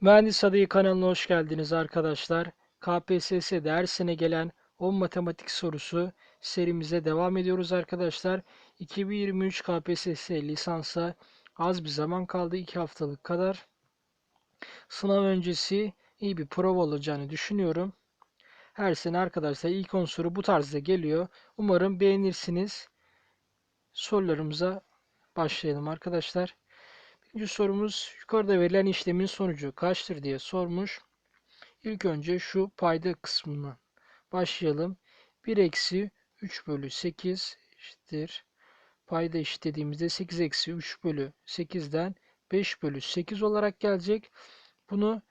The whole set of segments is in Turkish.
Mühendis Adayı kanalına hoş geldiniz arkadaşlar. KPSS'de her sene gelen 10 matematik sorusu serimize devam ediyoruz arkadaşlar. 2023 KPSS lisansa az bir zaman kaldı. 2 haftalık kadar. Sınav öncesi iyi bir prova olacağını düşünüyorum. Her sene arkadaşlar ilk 10 soru bu tarzda geliyor. Umarım beğenirsiniz. Sorularımıza başlayalım arkadaşlar. Birinci sorumuz yukarıda verilen işlemin sonucu kaçtır diye sormuş. İlk önce şu payda kısmından başlayalım. 1 eksi 3 bölü 8 eşittir. Payda eşitlediğimizde 8 eksi 3 bölü 8'den 5 bölü 8 olarak gelecek. Bunu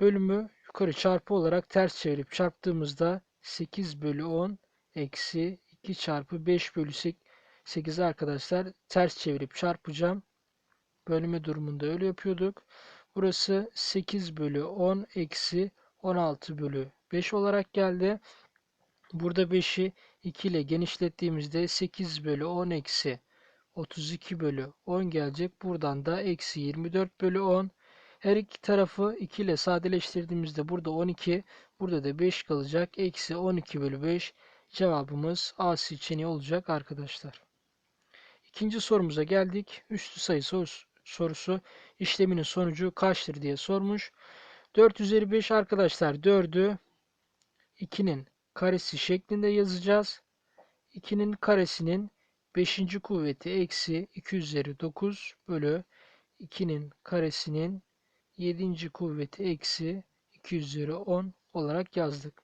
bölümü yukarı çarpı olarak ters çevirip çarptığımızda 8 bölü 10 eksi 2 çarpı 5 bölü 8 arkadaşlar ters çevirip çarpacağım bölme durumunda öyle yapıyorduk. Burası 8 bölü 10 eksi 16 bölü 5 olarak geldi. Burada 5'i 2 ile genişlettiğimizde 8 bölü 10 eksi 32 bölü 10 gelecek. Buradan da eksi 24 bölü 10. Her iki tarafı 2 ile sadeleştirdiğimizde burada 12, burada da 5 kalacak. Eksi 12 bölü 5 cevabımız A seçeneği olacak arkadaşlar. İkinci sorumuza geldik. Üstü sayı sorusu işleminin sonucu kaçtır diye sormuş. 4 üzeri 5 arkadaşlar 4'ü 2'nin karesi şeklinde yazacağız. 2'nin karesinin 5. kuvveti eksi 2 üzeri 9 bölü 2'nin karesinin 7. kuvveti eksi 2 üzeri 10 olarak yazdık.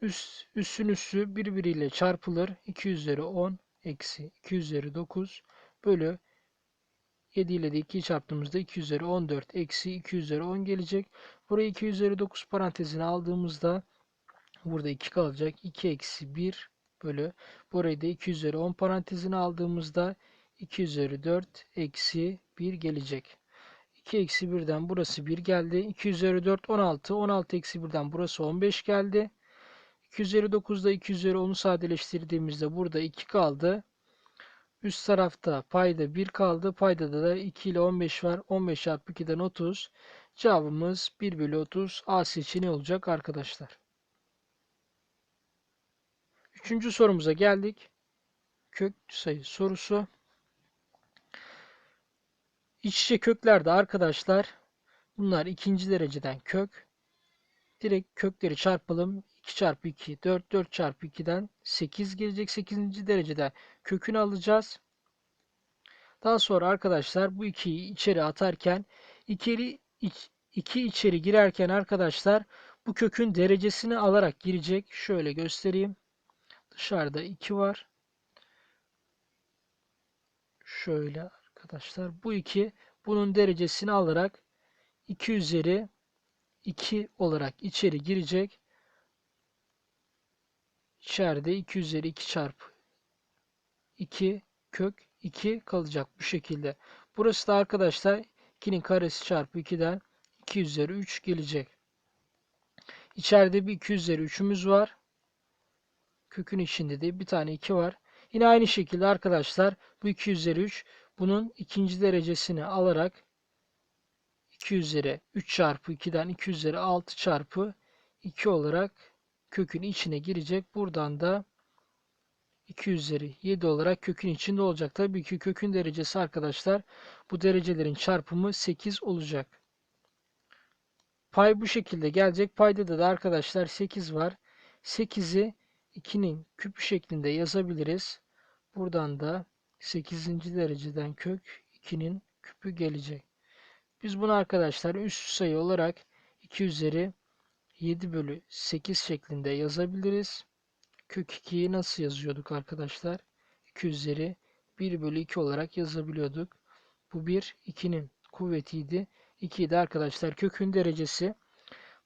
Üst, üssün üssü birbiriyle çarpılır. 2 üzeri 10 eksi 2 üzeri 9 bölü 7 ile de 2'yi çarptığımızda 2 üzeri 14 eksi 2 üzeri 10 gelecek. Burayı 2 üzeri 9 parantezine aldığımızda burada 2 kalacak. 2 eksi 1 bölü. Burayı da 2 üzeri 10 parantezine aldığımızda 2 üzeri 4 eksi 1 gelecek. 2 eksi 1'den burası 1 geldi. 2 üzeri 4 16. 16 eksi 1'den burası 15 geldi. 2 üzeri 9'da 2 üzeri 10'u sadeleştirdiğimizde burada 2 kaldı. Üst tarafta payda 1 kaldı. Payda da 2 ile 15 var. 15 çarpı 2'den 30. Cevabımız 1 bölü 30 A seçeneği olacak arkadaşlar. Üçüncü sorumuza geldik. Kök sayı sorusu. İç içe köklerde arkadaşlar bunlar ikinci dereceden kök. Direkt kökleri çarpalım. 2 çarpı 2 4 4 çarpı 2'den 8 gelecek 8. derecede kökünü alacağız. Daha sonra arkadaşlar bu 2'yi içeri atarken iç, 2 içeri girerken arkadaşlar bu kökün derecesini alarak girecek. Şöyle göstereyim. Dışarıda 2 var. Şöyle arkadaşlar bu 2 bunun derecesini alarak 2 üzeri 2 olarak içeri girecek. İçeride 2 üzeri 2 çarpı 2 kök 2 kalacak bu şekilde. Burası da arkadaşlar 2'nin karesi çarpı 2'den 2 üzeri 3 gelecek. İçeride bir 2 üzeri 3'ümüz var. Kökün içinde de bir tane 2 var. Yine aynı şekilde arkadaşlar bu 2 üzeri 3 bunun ikinci derecesini alarak 2 üzeri 3 çarpı 2'den 2 üzeri 6 çarpı 2 olarak kökün içine girecek. Buradan da 2 üzeri 7 olarak kökün içinde olacak. Tabii ki kökün derecesi arkadaşlar bu derecelerin çarpımı 8 olacak. Pay bu şekilde gelecek. Payda da, da arkadaşlar 8 var. 8'i 2'nin küpü şeklinde yazabiliriz. Buradan da 8. dereceden kök 2'nin küpü gelecek. Biz bunu arkadaşlar üst sayı olarak 2 üzeri 7 bölü 8 şeklinde yazabiliriz. Kök 2'yi nasıl yazıyorduk arkadaşlar? 2 üzeri 1 bölü 2 olarak yazabiliyorduk. Bu 1, 2'nin kuvvetiydi. 2'yi de arkadaşlar kökün derecesi.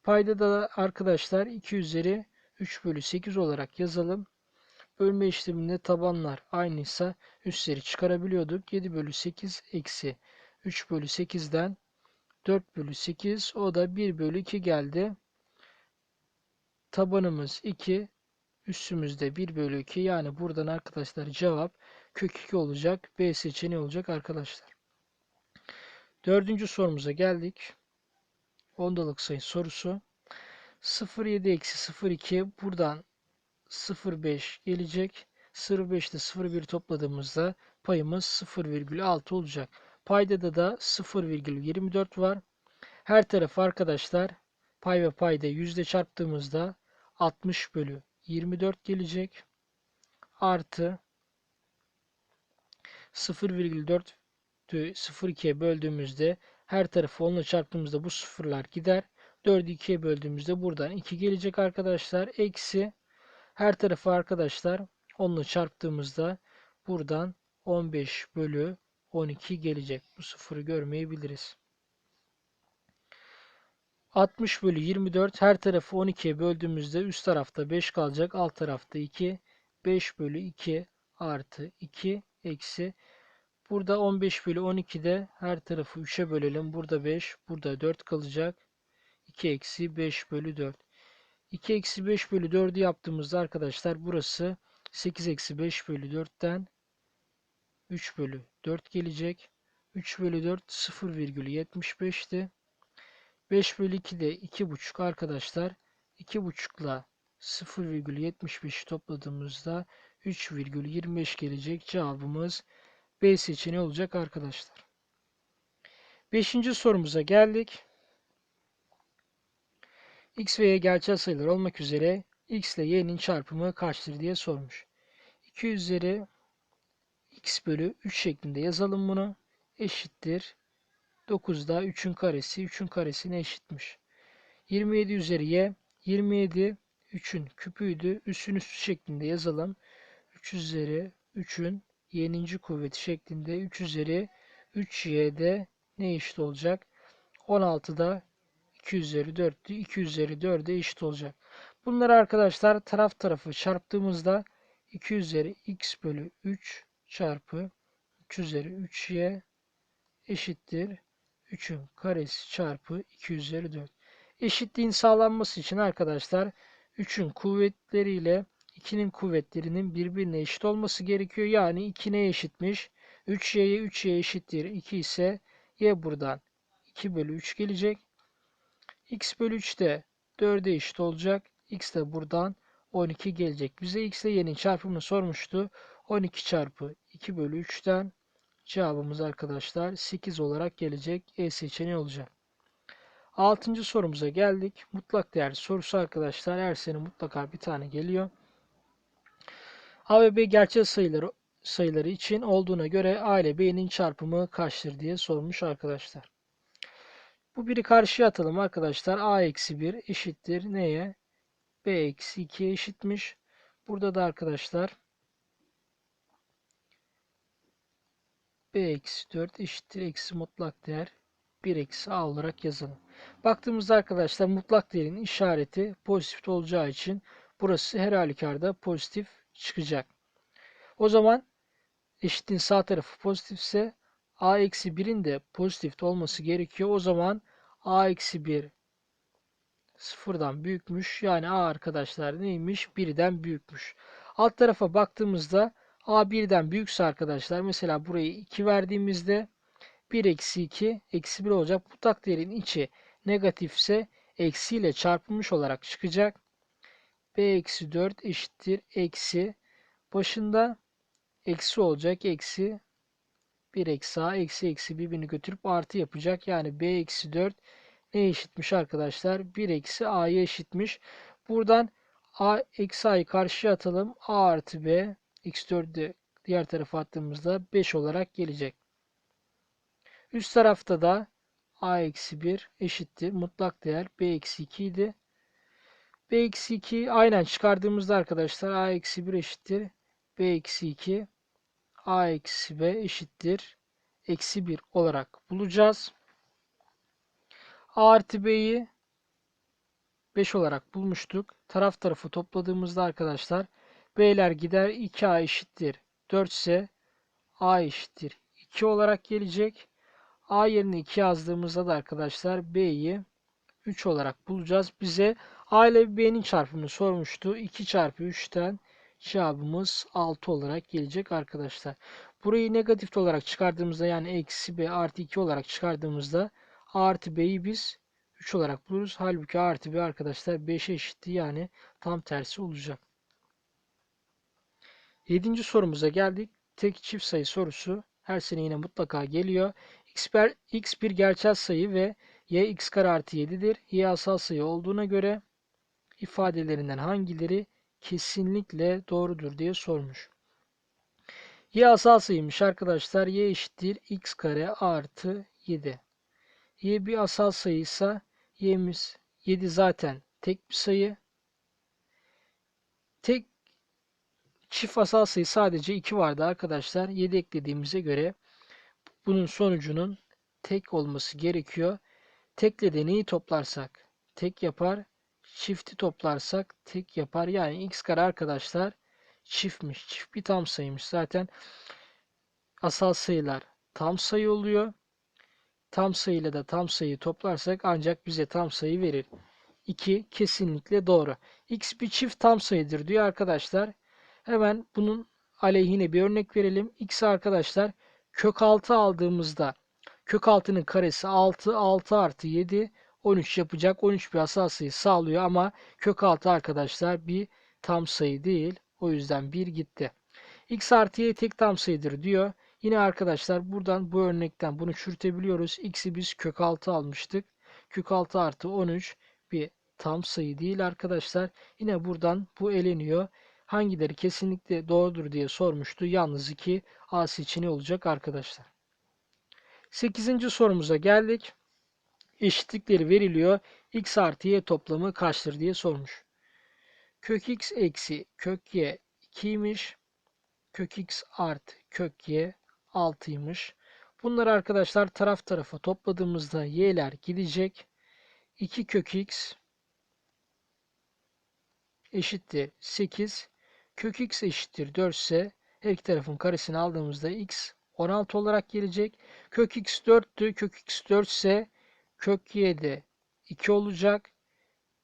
Payda da arkadaşlar 2 üzeri 3 bölü 8 olarak yazalım. Bölme işleminde tabanlar aynıysa üstleri çıkarabiliyorduk. 7 bölü 8 eksi 3 bölü 8'den 4 bölü 8 o da 1 bölü 2 geldi. Tabanımız 2. Üstümüzde 1 bölü 2. Yani buradan arkadaşlar cevap kök 2 olacak. B seçeneği olacak arkadaşlar. Dördüncü sorumuza geldik. ondalık sayı sorusu. 0,7 eksi 0,2 buradan 0,5 gelecek. 0,5 ile 0,1 topladığımızda payımız 0,6 olacak. Paydada da 0,24 var. Her tarafı arkadaşlar pay ve payda yüzde çarptığımızda 60 bölü 24 gelecek. Artı 0,4 0,2'ye böldüğümüzde her tarafı 10 ile çarptığımızda bu sıfırlar gider. 4'ü 2'ye böldüğümüzde buradan 2 gelecek arkadaşlar. Eksi her tarafı arkadaşlar 10 ile çarptığımızda buradan 15 bölü 12 gelecek. Bu sıfırı görmeyebiliriz. 60 bölü 24 her tarafı 12'ye böldüğümüzde üst tarafta 5 kalacak. Alt tarafta 2. 5 bölü 2 artı 2 eksi. Burada 15 bölü 12'de her tarafı 3'e bölelim. Burada 5. Burada 4 kalacak. 2 eksi 5 bölü 4. 2 eksi 5 bölü 4'ü yaptığımızda arkadaşlar burası 8 eksi 5 bölü 4'ten 3 bölü 4 gelecek. 3 bölü 4 0,75'ti. 5 bölü 2 de 2,5 arkadaşlar. 2,5 ile 0,75'i topladığımızda 3,25 gelecek. Cevabımız B seçeneği olacak arkadaşlar. Beşinci sorumuza geldik. X ve Y gerçel sayılar olmak üzere X ile Y'nin çarpımı kaçtır diye sormuş. 2 üzeri X bölü 3 şeklinde yazalım bunu. Eşittir. 9'da 3'ün karesi 3'ün karesine eşitmiş. 27 üzeri Y 27 3'ün küpüydü. Üssün üstü şeklinde yazalım. 3 üzeri 3'ün y'ninci kuvveti şeklinde 3 üzeri 3y'de ne eşit olacak? 16'da 2 üzeri 4'tü. 2 üzeri 4'e eşit olacak. Bunları arkadaşlar taraf tarafı çarptığımızda 2 üzeri x bölü 3 çarpı 3 üzeri 3y eşittir 3'ün karesi çarpı 2 üzeri 4. Eşitliğin sağlanması için arkadaşlar 3'ün kuvvetleriyle 2'nin kuvvetlerinin birbirine eşit olması gerekiyor. Yani 2 neye eşitmiş? 3y'ye 3y eşittir 2 ise y buradan 2 bölü 3 gelecek. x bölü 3 de 4'e eşit olacak. x de buradan 12 gelecek. Bize x ile y'nin çarpımını sormuştu. 12 çarpı 2 bölü 3'ten cevabımız arkadaşlar 8 olarak gelecek. E seçeneği olacak. Altıncı sorumuza geldik. Mutlak değer sorusu arkadaşlar. Her sene mutlaka bir tane geliyor. A ve B gerçel sayıları sayıları için olduğuna göre A ile B'nin çarpımı kaçtır diye sormuş arkadaşlar. Bu biri karşıya atalım arkadaşlar. A eksi 1 eşittir neye? B eksi 2 eşitmiş. Burada da arkadaşlar B eksi 4 eşittir eksi mutlak değer 1 eksi A olarak yazalım. Baktığımızda arkadaşlar mutlak değerin işareti pozitif olacağı için burası her halükarda pozitif çıkacak. O zaman eşitliğin sağ tarafı pozitifse a eksi 1'in de pozitif olması gerekiyor. O zaman a eksi 1 sıfırdan büyükmüş. Yani a arkadaşlar neymiş? 1'den büyükmüş. Alt tarafa baktığımızda a 1'den büyükse arkadaşlar mesela burayı 2 verdiğimizde 1 eksi 2 eksi 1 olacak. Mutlak değerin içi negatifse eksiyle çarpılmış olarak çıkacak. b eksi 4 eşittir eksi başında eksi olacak. Eksi 1 eksi a eksi eksi birbirini götürüp artı yapacak. Yani b eksi 4 ne eşitmiş arkadaşlar? 1 eksi a'ya eşitmiş. Buradan a eksi a'yı karşıya atalım. a artı b eksi 4'ü de diğer tarafa attığımızda 5 olarak gelecek. Üst tarafta da a eksi 1 eşittir. Mutlak değer b eksi 2 idi. b eksi 2 aynen çıkardığımızda arkadaşlar a eksi 1 eşittir. b eksi 2 a eksi b eşittir. Eksi 1 olarak bulacağız. a artı b'yi 5 olarak bulmuştuk. Taraf tarafı topladığımızda arkadaşlar b'ler gider 2a eşittir 4 ise a eşittir 2 olarak gelecek. A yerine 2 yazdığımızda da arkadaşlar B'yi 3 olarak bulacağız. Bize A ile B'nin çarpımını sormuştu. 2 çarpı 3'ten cevabımız 6 olarak gelecek arkadaşlar. Burayı negatif olarak çıkardığımızda yani eksi B artı 2 olarak çıkardığımızda A artı B'yi biz 3 olarak buluruz. Halbuki a artı b arkadaşlar 5'e eşitti yani tam tersi olacak. Yedinci sorumuza geldik. Tek çift sayı sorusu her sene yine mutlaka geliyor. X, bir, x bir gerçel sayı ve y x kare artı 7'dir. Y asal sayı olduğuna göre ifadelerinden hangileri kesinlikle doğrudur diye sormuş. Y asal sayıymış arkadaşlar. Y eşittir x kare artı 7. Y bir asal sayıysa y'miz 7 zaten tek bir sayı. Tek çift asal sayı sadece 2 vardı arkadaşlar. 7 eklediğimize göre bunun sonucunun tek olması gerekiyor. Tekle de neyi toplarsak tek yapar. Çifti toplarsak tek yapar. Yani x kare arkadaşlar çiftmiş. Çift bir tam sayıymış. Zaten asal sayılar tam sayı oluyor. Tam sayıyla da tam sayıyı toplarsak ancak bize tam sayı verir. 2 kesinlikle doğru. X bir çift tam sayıdır diyor arkadaşlar. Hemen bunun aleyhine bir örnek verelim. X arkadaşlar kök 6 aldığımızda kök 6'nın karesi 6, 6 artı 7, 13 yapacak. 13 bir asal sayı sağlıyor ama kök 6 arkadaşlar bir tam sayı değil. O yüzden 1 gitti. X artı y tek tam sayıdır diyor. Yine arkadaşlar buradan bu örnekten bunu çürütebiliyoruz. X'i biz kök 6 almıştık. Kök 6 artı 13 bir tam sayı değil arkadaşlar. Yine buradan bu eleniyor. Hangileri kesinlikle doğrudur diye sormuştu. Yalnız 2 A seçeneği olacak arkadaşlar. 8. sorumuza geldik. Eşitlikleri veriliyor. X artı Y toplamı kaçtır diye sormuş. Kök X eksi kök Y 2'ymiş. Kök X artı kök Y 6'ymış. Bunları arkadaşlar taraf tarafa topladığımızda y'ler gidecek. 2 kök x eşittir 8. Kök x eşittir 4 ise her iki tarafın karesini aldığımızda x 16 olarak gelecek. Kök x 4'tü. Kök x 4 ise kök y de 2 olacak.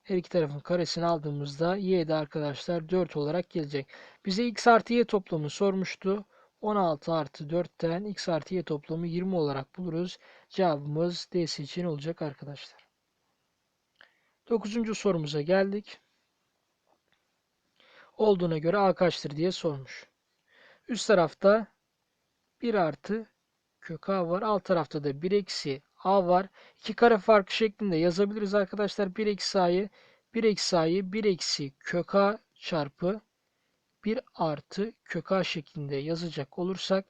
Her iki tarafın karesini aldığımızda y de arkadaşlar 4 olarak gelecek. Bize x artı y toplamı sormuştu. 16 artı 4'ten x artı y toplamı 20 olarak buluruz. Cevabımız D seçeneği olacak arkadaşlar. 9. sorumuza geldik. Olduğuna göre a kaçtır diye sormuş. Üst tarafta 1 artı kök a var. Alt tarafta da 1 eksi a var. İki kare farkı şeklinde yazabiliriz arkadaşlar. 1 eksi a'yı 1 eksi a'yı 1 eksi kök a çarpı 1 artı kök a şeklinde yazacak olursak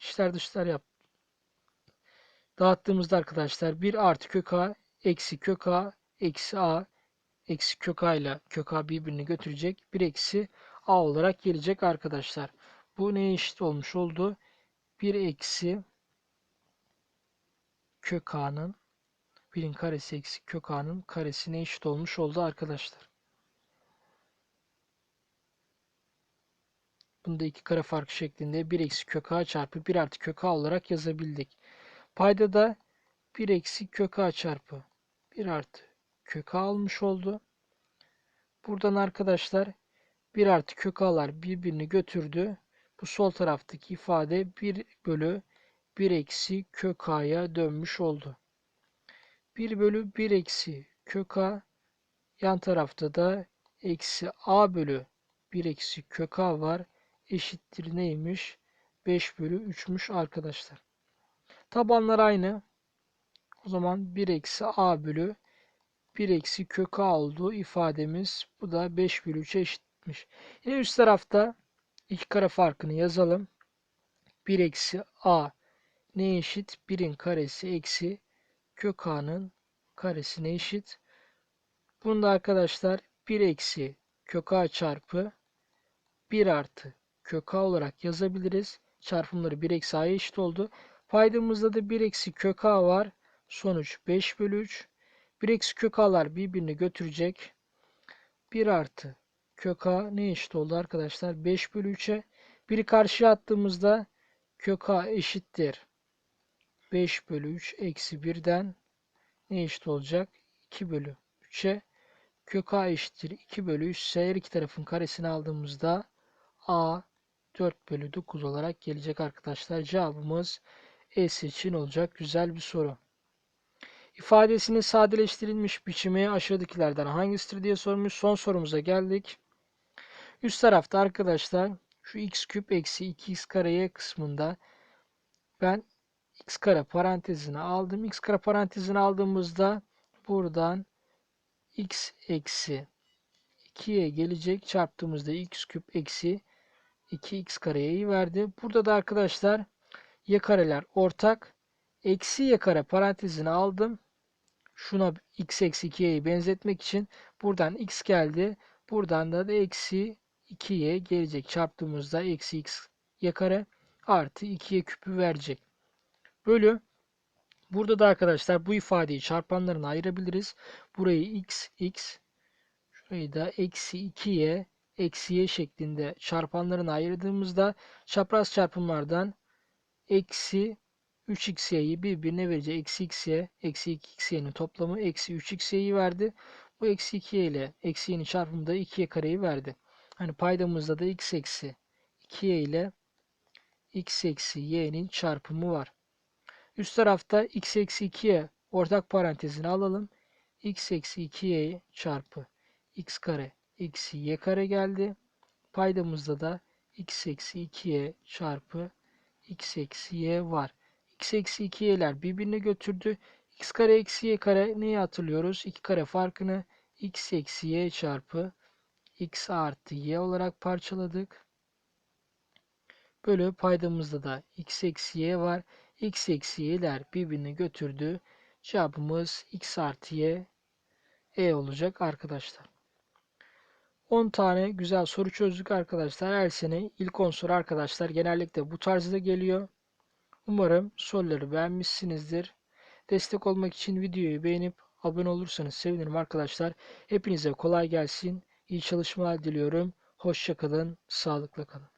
içler dışlar yap. Dağıttığımızda arkadaşlar 1 artı kök a eksi kök a eksi a eksi kök a ile kök a birbirini götürecek. 1 eksi a olarak gelecek arkadaşlar. Bu neye eşit olmuş oldu? 1 eksi kök a'nın 1'in karesi eksi kök a'nın karesine eşit olmuş oldu arkadaşlar. Bunu da iki kare farkı şeklinde 1 eksi kök a çarpı 1 artı kök a olarak yazabildik. Payda da 1 eksi kök a çarpı 1 artı kök a almış oldu. Buradan arkadaşlar 1 artı kök a'lar birbirini götürdü. Bu sol taraftaki ifade 1 bölü 1 eksi kök a'ya dönmüş oldu. 1 bölü 1 eksi kök a yan tarafta da eksi a bölü 1 eksi kök a var eşittir neymiş? 5 bölü 3'müş arkadaşlar. Tabanlar aynı. O zaman 1 eksi a bölü 1 eksi kök a olduğu ifademiz. Bu da 5 bölü 3'e eşitmiş. Yine üst tarafta iki kare farkını yazalım. 1 eksi a ne eşit? 1'in karesi eksi kök a'nın karesine eşit. Bunda arkadaşlar 1 eksi kök a çarpı 1 artı kök a olarak yazabiliriz. Çarpımları 1 eksi a'ya eşit oldu. Paydamızda da 1 eksi kök a var. Sonuç 5 bölü 3. 1 eksi kök a'lar birbirini götürecek. 1 artı kök a ne eşit oldu arkadaşlar? 5 bölü 3'e. Biri karşıya attığımızda kök a eşittir. 5 bölü 3 eksi 1'den ne eşit olacak? 2 bölü 3'e. Kök a eşittir 2 bölü 3 ise her iki tarafın karesini aldığımızda a 4 bölü 9 olarak gelecek arkadaşlar. Cevabımız E seçin olacak. Güzel bir soru. İfadesinin sadeleştirilmiş biçimi aşağıdakilerden hangisidir diye sormuş. Son sorumuza geldik. Üst tarafta arkadaşlar şu x küp eksi 2x kareye kısmında ben x kare parantezine aldım. x kare parantezine aldığımızda buradan x eksi 2'ye gelecek. Çarptığımızda x küp eksi 2x kareyi verdi. Burada da arkadaşlar y kareler ortak. Eksi y kare parantezine aldım. Şuna x eksi 2y'yi benzetmek için buradan x geldi. Buradan da, da eksi 2y gelecek. Çarptığımızda eksi x y kare artı 2y küpü verecek. Bölü. Burada da arkadaşlar bu ifadeyi çarpanlarına ayırabiliriz. Burayı x, x. Şurayı da eksi 2y, eksi y şeklinde çarpanlarına ayırdığımızda çapraz çarpımlardan eksi 3xy'yi birbirine verecek. Eksi xy, eksi 2xy'nin toplamı eksi 3xy'yi verdi. Bu eksi 2y ile eksi y'nin çarpımı da 2y kareyi verdi. Hani paydamızda da x eksi 2y ile x eksi y'nin çarpımı var. Üst tarafta x eksi 2y ortak parantezine alalım. x eksi 2y çarpı x kare eksi y kare geldi. Paydamızda da x eksi 2y çarpı x eksi y var. X eksi 2y'ler birbirine götürdü. x kare eksi y kare neyi hatırlıyoruz? 2 kare farkını x eksi y çarpı x artı y olarak parçaladık. Bölü paydamızda da x eksi y var. x eksi y'ler birbirini götürdü. Cevabımız x artı y e olacak arkadaşlar. 10 tane güzel soru çözdük arkadaşlar. Her sene ilk 10 soru arkadaşlar genellikle bu tarzda geliyor. Umarım soruları beğenmişsinizdir. Destek olmak için videoyu beğenip abone olursanız sevinirim arkadaşlar. Hepinize kolay gelsin. İyi çalışmalar diliyorum. Hoşçakalın. Sağlıkla kalın.